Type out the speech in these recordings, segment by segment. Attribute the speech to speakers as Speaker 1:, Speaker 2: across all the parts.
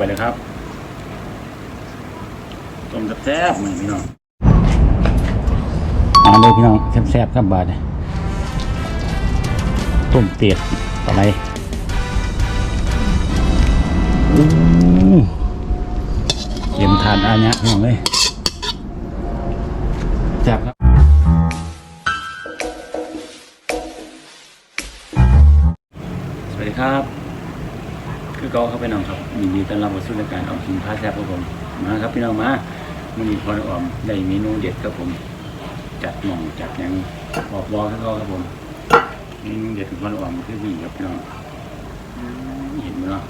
Speaker 1: ไปเลยครับต้มแซ่บๆเหมือนพี่น้องเอาเลยพี่น้องแซ่บๆครับบาดเนตต้มเตียดอะไรอู้เตรียมทานอันนี้พี่น้องเลยแซ่บครับสวัสดีครับ คือเกาเข้าไปน้องครับยินดีต้อนรับเข้าสู่รายการเอากินพาแซ่บครับผมมาครับพี่น้องมามันมีพรออมได้เมนูเด็ดครับผม จัดหม่องจัดยังบอกรอให้เขาครับผมเมนูเด็ดของพรออมคือนี่ครับพี่น้องเห็นไหมเนาะ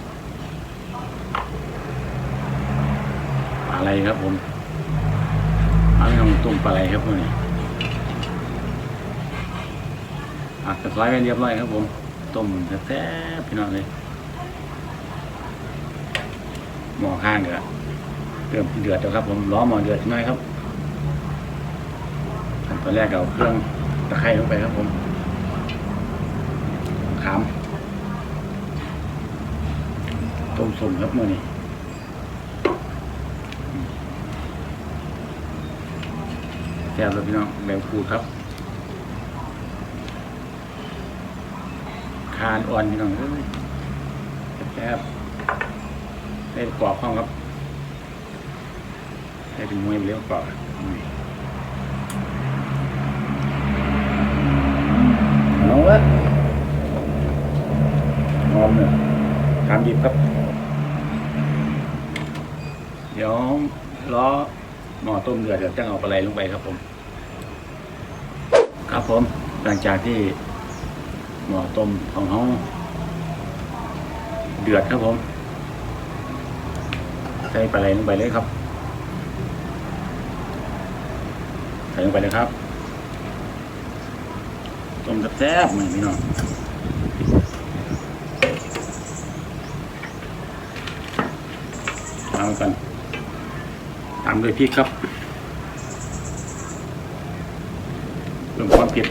Speaker 1: อะไรครับผมปลาอะไรน้องต้มปลาอะไรครับพวกนี้ผักกระสไลด์กันเรียบร้อยครับผมต้มแซ่บๆพี่น้องเลย หม้อข้างเดือดเริ่มเดือดแล้วครับ ผมล้อหม้อเดือดหน่อยครับขั้นตอนแรกเอาเครื่องตะไคร้ลงไปครับผมขามต้มสมครับมื่อนี้แซ่บแล้วพี่น้องแบบคูดครับคานอ่อนพี่น้องเอ้ยแซ่บ ได้กรอบข้องครับได้ถึงมวยไปเลี้ยวกรอบอืมเอาละหอมเนี่ยทำดิบครับ เดี๋ยวล้อหม้อต้มเดือดเดี๋ยวจะเอาปลาไหลลงไปครับผม ครับผมหลังจากที่หม้อต้มของเขาเดือดครับผม ใส่ปลาไหลลงไปเลยครับใส่ลงไปเลยครับต้มแซ่บๆหมือนพี่น้องเอากันตามด้วยพริกครับเพิ่มความเผ็ด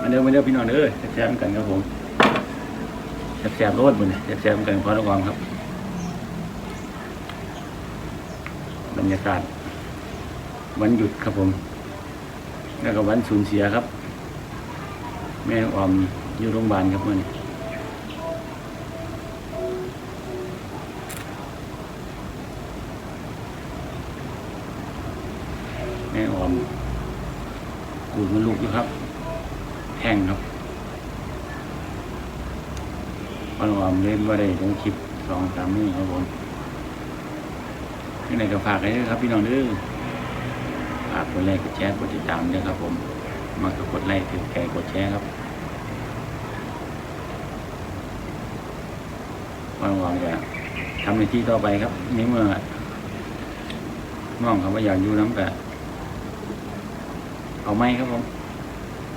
Speaker 1: มาเด้อมาเด้อพี่น้องเด้อแซ่บๆกันครับผม แซ่บๆรสมือนี่แซ่บๆกันพอระวังครับบรรยากาศ วันหยุดครับผม แล้วก็วันสูญเสียครับ แม่ออมอยู่โรงพยาบาลครับเมื่อนี้แม่ออมกูดมันลูกอยู่ครับแห้งครับ พอเราเล่นว่าได้ลงคลิปสองสามมื้อครับผมที่ไหนก็ฝากไว้ด้วยครับพี่น้องเด้อฝากกดไลค์กดแชร์กดติดตามด้วยครับ ผม มากกดไลค์ถือแกกดแชร์ครับพอเราจะทำในที่ต่อไปครับนี่เมื่อน้องเขาว่าอยากอยู่น้ำกะเอาไหมครับผม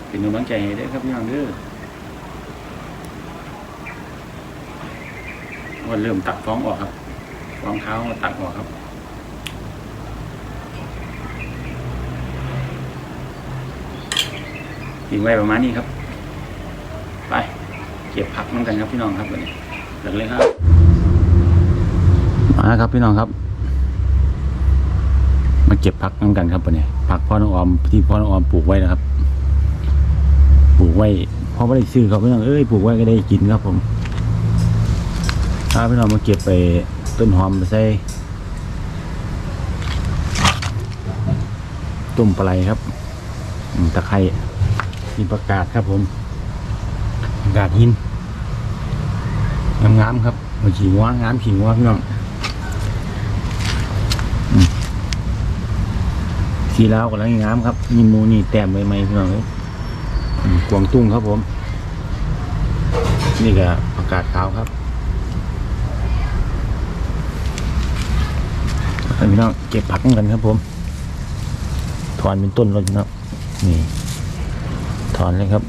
Speaker 1: เป็นกำลังใจให้ด้วยครับพี่น้องเด้อ ว่าเริ่มตัดฟ้องออกครับฟ้องเท้าตัดออกครับทิ้งไว้ประมาณนี้ครับ ไป เก็บผักเหมือนกันครับพี่น้องครับวันนี้เลิกเลยครับ มาครับพี่น้องครับ มาเก็บผักเหมือนกันครับวันนี้ผักพ่อน้องออมที่พ่อน้องออมปลูกไว้นะครับ ปลูกไว้พราะไม่ได้ซื้อเขาพี่น้องเอ้ยปลูกไว้ก็ได้กินครับผม ถ้าพี่น้องมาเก็บไปต้นหอมไปใส่ต้มปลาไหลครับตะไคร้มีประกาศครับผมประกาศหินงามๆครับมาขี่ง้างามขี่ง้าพี่น้องอืมสีลาวกำลังงามครับมีมูนี่แต้มใบไม้พี่น้องกวางตุ้งครับผม นี่ก็ประกาศขาวครับให้ พี่น้องเก็บผักกันครับผมถอนเป็นต้นเลยพี่น้องนี่ถอนเลยครับ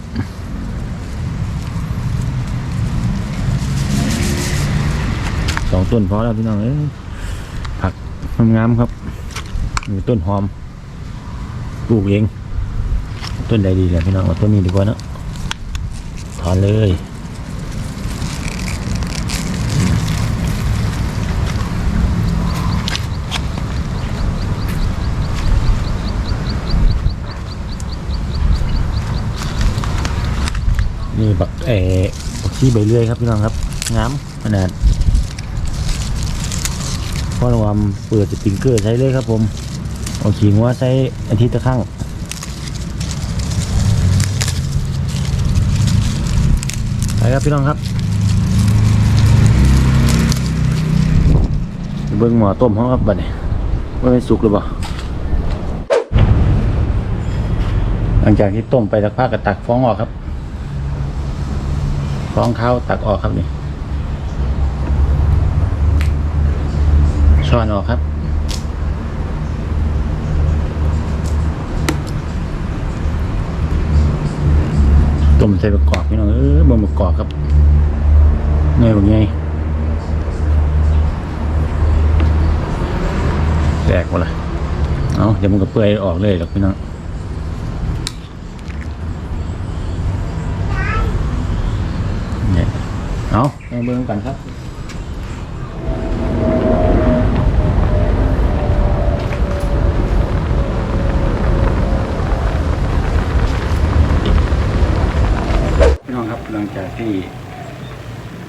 Speaker 1: สองต้นพอแล้วพี่น้องเอ้ยผักงามๆครับมีต้นหอมปลูกเอง ต้นใดดีแหละพี่น้องเอาต้นนี้ดีกว่านะถอนเลย เอ๋ชี้ใบเลื่อยครับพี่น้องครับงามขนาดพ่อระวามเปิดสปริงเกอร์ใช้เลยครับผมเอาขิงว่าใช้อาทิตย์ละครั้งไปครับพี่น้องครับเบิ้งหมอต้มเขาครับบัดนี้ว่าเป็นสุกหรือเปล่าหลังจากที่ต้มไปสักพักก็ตักฟองออกครับ ฟองเข้าตักออกครับนี่ช้อนออกครับต้มใส่ประกอบพี่น้องเออบะประกอบครับเงยแบบไงแตกหมดละเอาเดี๋ยวมันก็เปื่อยออกเลยหรอกพี่น้อง เนี่ย เอาเบิ่งกันครับพี่น้องครับหลังจากที่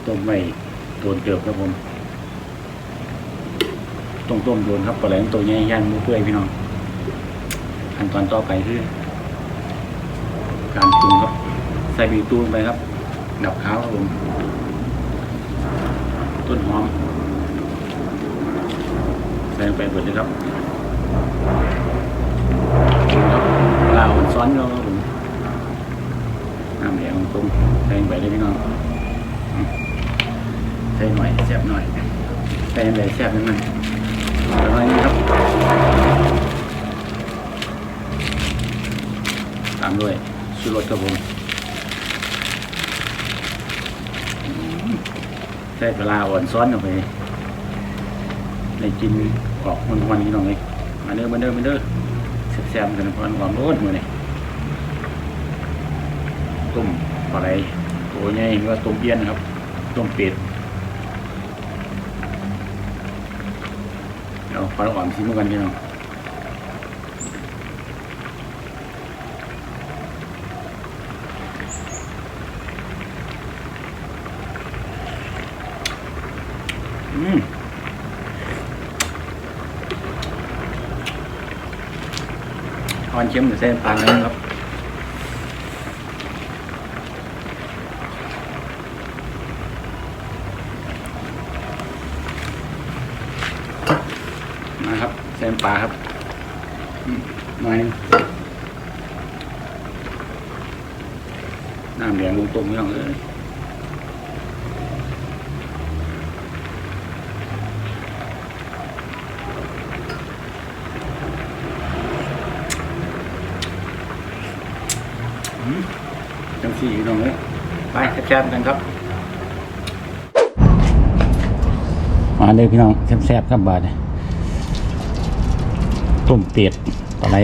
Speaker 1: ต้มไม่โดนเติบครับผมต้มต้มโดนครับปลาไหลตัวใหญ่ย่างมือเปื่อยพี่น้องขั้นตอนต่อไปคือการปรุงครับ ใส่บีตูนไปครับ ดับขาวครับผม ต้นหอมใส่ลงไปเบิดเลยครับครับลาวซ้อนเราครับผมน้ำแดงตรงใส่ลงไปเลยพี่น้องใส่หน่อยแซ่บหน่อยใส่อะไรแซ่บนิดหน่อยประมาณนี้ครับตามด้วยชูรสครับผม ใช้เวลาอ่อนซ้อนออกไปในกินออกมันวันนี้น้องเลยมาเด้อมาเด้อมาเด้อแซ่บๆกันพอนหอมโน้ตมือนี่ต้มปลาไหลตัวใหญ่หรือว่าต้มเบี้ยนนะครับต้มเป็ดเดี๋ยวปลาหอมชิมกันพี่น้อง อนเค็มหรือเส้นปลาเนื้อครับมาครับเส้นปลาครับมหน่อยหนึงน้ำแดงลงตรงไม่ต้องเลย จังสี่พี่น้องเลยไปแซ่บๆกันครับมาเลยพี่น้องแซ่บๆครับบาดนี้ต้มเป็ดปลาไหล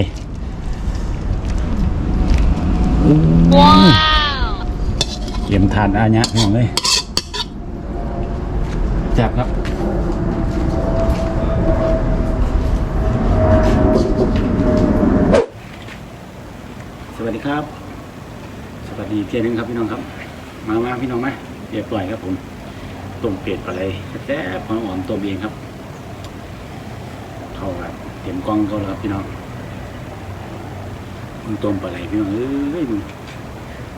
Speaker 1: ว้าวเตรียมทานอาญะพี่น้องเลยแซ่บครับสวัสดีครับ สวัสดีเพียนึงครับพี่น้องครับ มามาพี่น้องมาเรียบร้อยครับผมต้มเป็ดปลาไหลแซ่บหอมหอมตัวเองครับเข้าครับเตรียมกล้องเขาแล้วครับพี่น้องมึงต้มปลาไหลพี่น้องเอ้ยมึง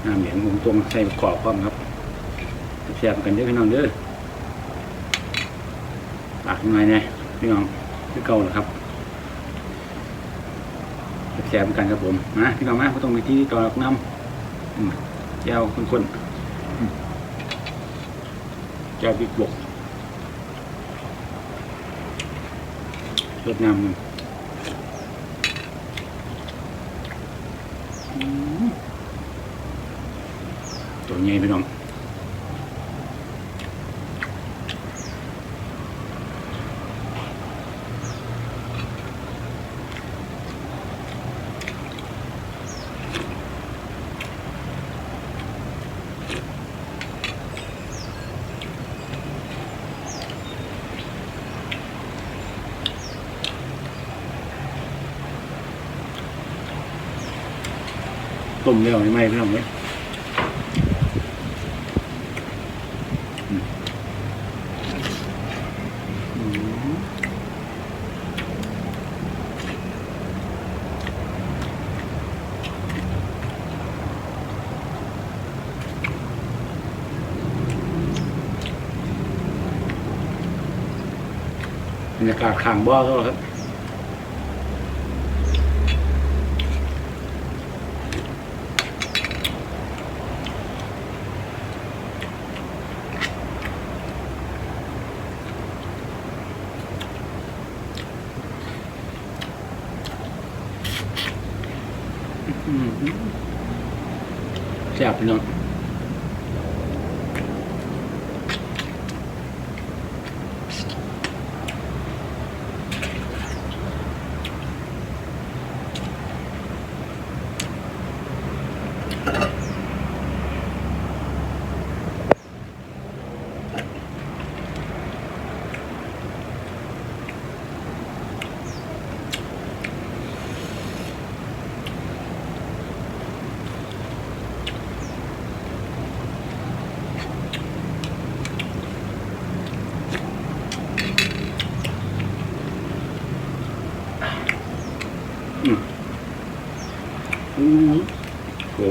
Speaker 1: น้ำเหลืองมึงต้มใส่กรอบพร้อมครับแซ่บกันเด้อพี่น้องเด้อปากหน่อยนะพี่น้องคือเก่าเหรอครับแซ่บกันครับผมมาพี่น้องมาไม่ต้องไปที่ต่อหรอกน้ำ แก้วข้นๆอืมแก้วพริกบกรสน้ำอืมตัวใหญ่ไปน้อง ต้มเร็วไม่ไหมพี่น้องเลยอืมอืมบรรยากาศข้างบ่อก็ครับอื บพี่น้อง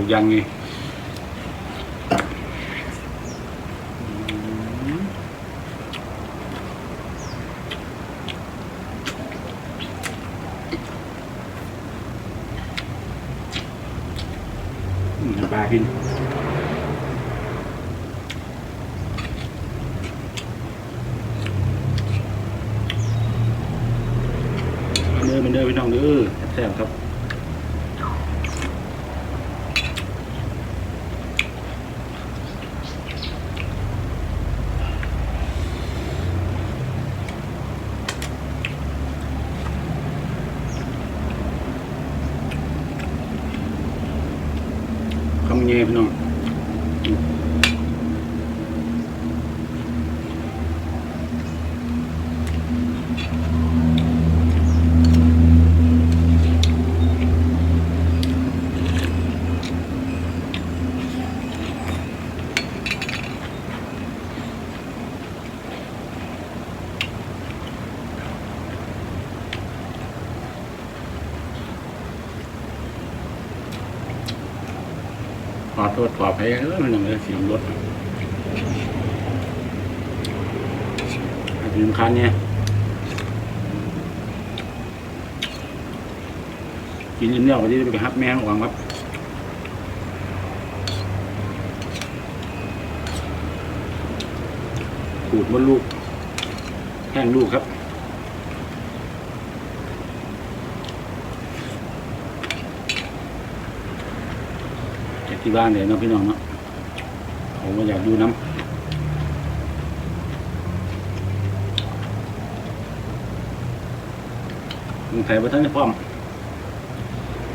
Speaker 1: โหยังไงอืมอืมปลากิน เนื้อมันเนื้อพี่น้องเด้อแซ่บๆครับ คำเองขอโทษขออภัยเออมันหนึ่งเลยเสียงรถถึงคันเนี่ยกินอิ่มแล้ววันนี้ไปหับแมงหวังครับขูดมดลูกแห้งลูกครับ จากที่บ้านเลยเนาะพี่น้องเนาะผมก็อยากดูน้ำมึงไทยว่าท่านพร้อม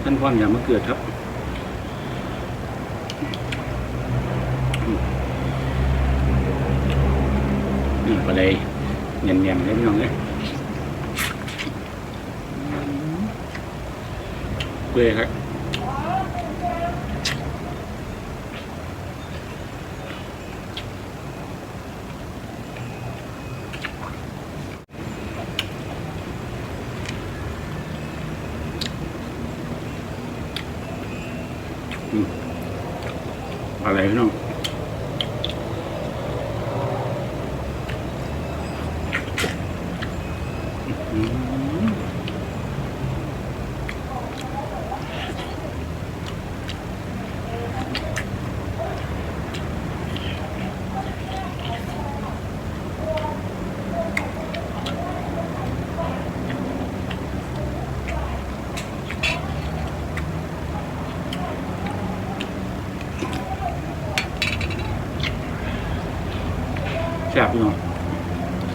Speaker 1: ท่านพร้อมอย่ามาเกิดครับนี่ก็เลยเงียบๆเลยพี่น้องเลยเปื่อยครับ อะไรพี่น้อง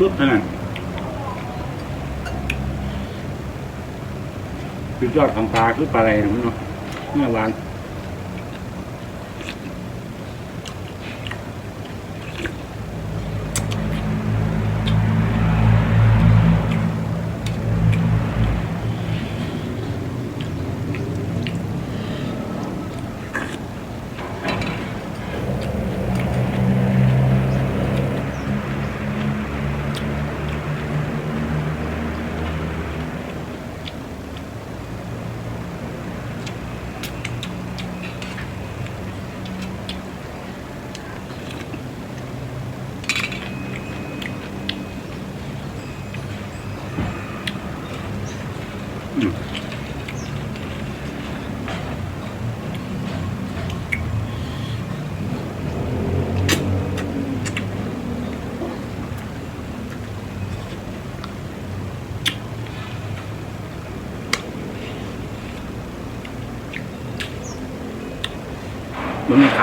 Speaker 1: สุดขนาดคือยอดของปลาคือปลาอะไรนะพี่น้องเนื้อวาน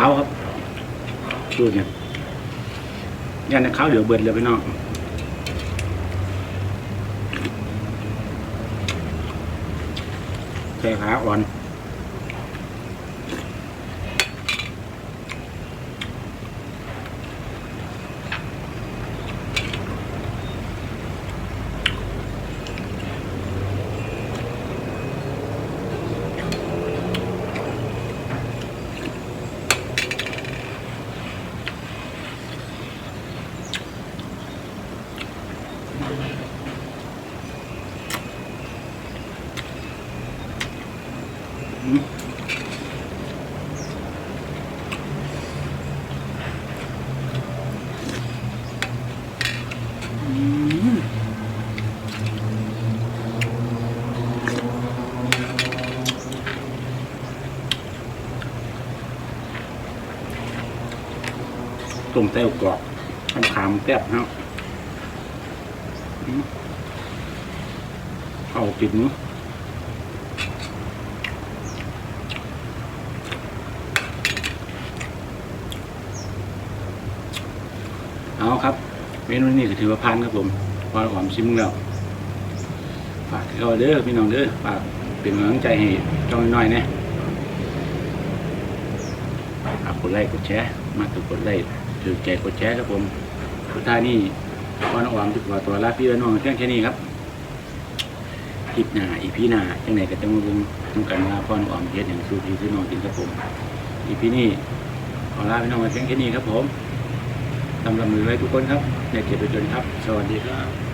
Speaker 1: าวครับดูเนี่ยยันในขาวเหลือเบิดเลยพี่น้องใส่ขาอ่อน มเต้ากรอบทำขามแซ่บครับเอาติดมือเอาครับเมนูนี้ก็ถือว่าพันครับผมพอหอมชิมแล้วฝากเราเด้อพี่น้องเด้อฝากเป็นกำลังใจให้จ้องน้อยๆนะฝากกดไลค์กดแชร์มาถูกกดไลค์ ถือใจกดแชร์ครับผมสุดท้ายนี่ขอหอมจุกว่าตัวลาพี่และน้องเพียงแค่นี้ครับคลิปหน้าอีพีหน้าจังไหนก็จะมาเบิ่งทำกันว่าพ่อหอมเฮ็ดอย่างสูตรที่ซื้อน้องกินครับผมอีพีนี้ขอลาพี่น้องเพียงแค่นี้ครับผมทำลำมือไว้ทุกคนครับในเจ็บไปจนครับ สวัสดีครับ